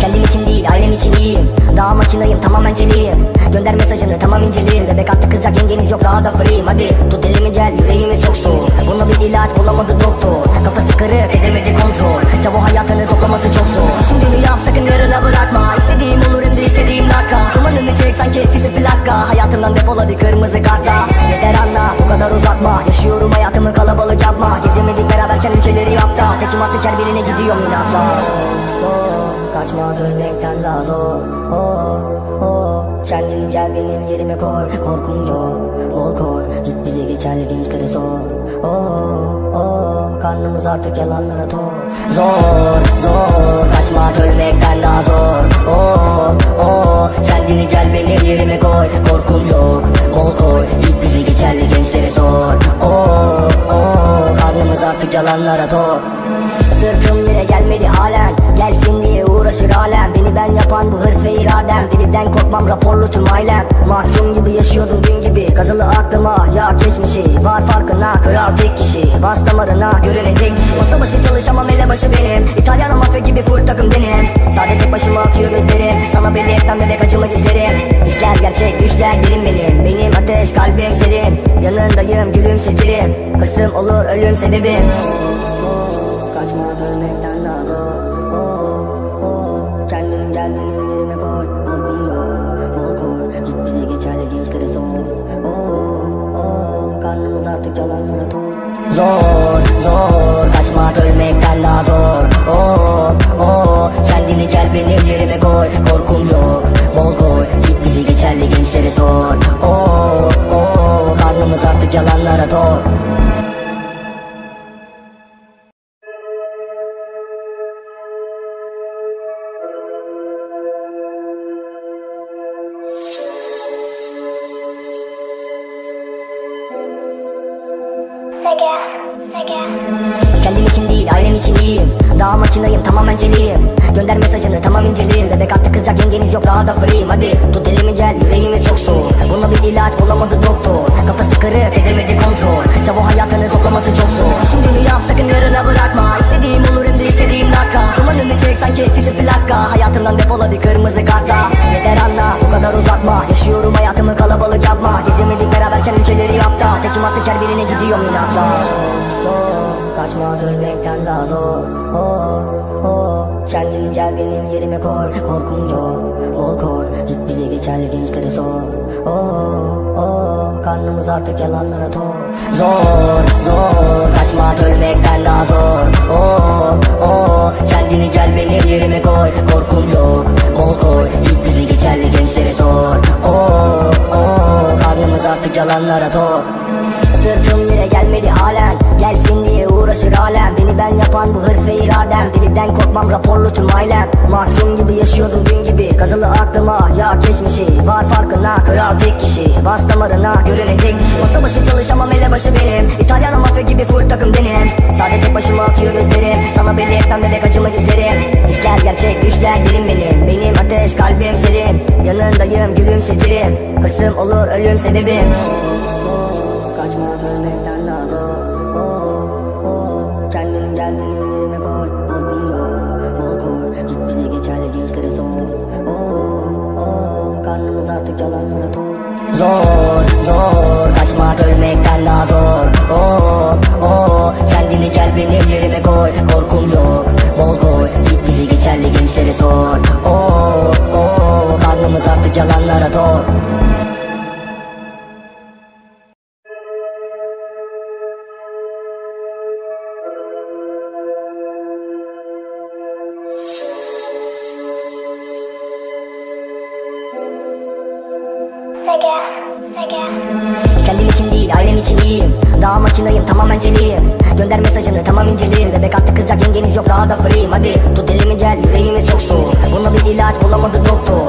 Kendim için değil ailem için iyiyim. Daha makinayım tamamen celiyim Gönder mesajını tamam inceleyim Bebek attı kızacak yengeniz yok daha da free'yim Hadi tut elimi gel yüreğimiz çok soğuk. Buna bir ilaç bulamadı doktor. Kafası kırık Tekim attı ker birine gidiyorum inatla. Zor, Kaçma ölmekten daha zor oh, oh. Kendini gel benim yerime koy. Korkum yok. Bol koy. Git bize geçerli gençlere sor. Oh, oh. Karnımız artık yalanlara tok Zor zor. Kaçma ölmekten daha zor oh, oh. Kendini gel benim yerime koy. Korkum yok. Bol koy. Git bizi geçerli gençlere sor. Oh, oh. Karnımız artık yalanlara tok Sırtım yere gelmedi halen. Gelsin diye uğraşır alem Beni ben yapan bu hırs ve iradem. Deliden korkmam raporlu tüm ailem. Mahkum gibi yaşıyordum dün gibi. Kazılı aklıma ya geçmişi. Var farkına kral tek kişi. Bas damarına görünecek kişi. Masa başı çalışamam elebaşı benim. İtalyan mafya gibi full takım benim. Sade tek başıma akıyor gözlerim. Sana belli etmem bebek acımı gizlerim İşler gerçek düşler dilim benim. Benim ateş kalbim serin. Yanındayım gülümsetirim. Hırsım olur ölüm sebebim Kaçma ölmekten daha zor oh, oh. Kendini gel benim koy Korkum yok bol koy. Git bize geçerli gençlere sor oh, oh. Karnımız artık yalanlara Sega. Kendim için değil ailem için iyiyim. Daha makinayım tamamen celiyim Gönder mesajını tamam inceleyim Bebek attı kızacak yengeniz yok daha da free'yim Hadi. Tut elimi gel yüreğimiz çok soğuk. Buna bir ilaç bulamadı doktor. Kafası kırık edemedi kontrol. Çavo hayatını toplaması çok zor. Şimdi yap sakın yarına bırakma. İstediğim olur hem de istediğim dakika. Dumanını çek sanki etkisi plaka Hayatından defol hadi kırmızı kartla. Yeter anla bu kadar uzatma. Yaşıyorum hayatımı kalabalık yapma. Gezemedik beraberken ülkeleri yapta Attı ker birine gidiyorum inatla. Kaçma ölmekten daha zor. Oh, oh. Kendini gel benim yerime koy. Korkum yok. Bol koy. Git bize geçerli gençlere sor. Oh, oh. Karnımız artık yalanlara tok Zor zor. Kaçma ölmekten daha zor. Oh, oh. Kendini gel benim yerime koy. Korkum yok. Bol koy. Git bizi geçerli gençlere sor. Oh, oh. Karnımız artık yalanlara tok Sırtım yere gelmedi halen. Gelsin diye uğraşır alem Beni ben yapan bu hırs ve iradem. Deliden korkmam raporlu tüm ailem. Mahkum gibi yaşıyordum dün gibi. Kazılı aklıma ya geçmişi. Var farkına kral tek kişi. Bas damarına görünecek kişi. Masa başı çalışamam elebaşı benim. İtalyan mafya gibi full takım benim. Sade tek başıma akıyor gözlerim. Sana belli etmem bebek acımı gizlerim İşler gerçek düşler dilim benim. Benim ateş kalbim serin. Yanındayım gülümsetirim. Hırsım olur ölüm sebebim Kaçma ölmekten daha zor oh, oh. Kendini gel benim yerime koy. Korkum yok. Bol koy. Git bize geçerli gençlere sor oh, oh. Karnımız artık yalanlara tok. Zor zor. Kaçma ölmekten daha zor oh, oh. Kendini gel benim yerime koy. Korkum yok. Bol koy. Git bizi geçerli gençlere sor. Oh, oh. Karnımız artık yalanlara tok Sega. Kendim için değil ailem için iyiyim. Daha makinayım tamamen celiyim Gönder mesajını tamam inceleyim Bebek attı kızacak yengeniz yok daha da free'yim Hadi tut elimi gel yüreğimiz çok soğuk. Buna bir ilaç bulamadı doktor